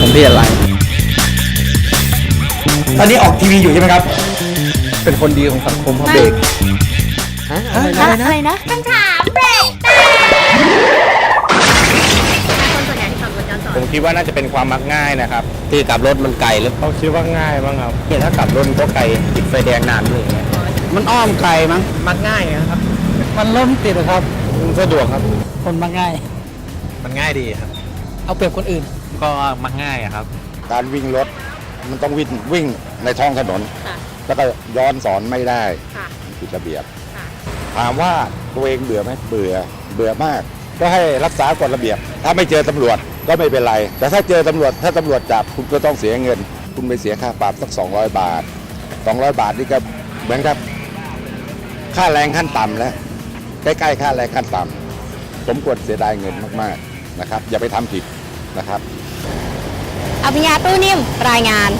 ผมพี่อะไร ตอนนี้ออกทีวีอยู่ใช่ไหมครับ เป็นคนดีของสังคมครับเบรกฮะอะไรนะอะไรนะอะไรนะคำถามเบรกแตกคนส่วนใหญ่ที่ขับรถย้อนสอนผมคิดว่าน่าจะเป็นความมักง่ายนะครับ ที่กลับรถมันไกลหรือเขาคิดว่าง่ายบ้างครับเนี่ยถ้ากลับรถก็ไกลติดไฟแดงนานเลยางเงี้ยมันอ้อมไกลมั้งมักง่ายนะครับ มันเริ่มติดครับมันสะดวกครับ คนมักง่าย มันง่ายดีครับ เอาเปรียบคนอื่น ก็มักง่ายอะครับ การวิ่งรถมันต้องวิ่งวิ่งในท้องถนน ค่ะ แล้วก็ย้อนสอนไม่ได้ค่ะ ผิดระเบียบ ค่ะ ถามว่าตัวเองเบื่อไหมเบื่อเบื่อมาก ก็ให้รักษากฎระเบียบ ถ้าไม่เจอตำรวจก็ไม่เป็นไร แต่ถ้าเจอตำรวจถ้าตำรวจจับคุณก็ต้องเสียเงิน คุณไปเสียค่าปรับสัก 200 บาท 200 บาทนี่ก็เหมือนกับค่าแรงขั้นต่ำแล้วใกล้ๆค่าแรงขั้นต่ำสมควรเสียดายเงินมากๆนะครับ อย่าไปทำผิด นะครับอภิญญาตู้นิ่มรายงาน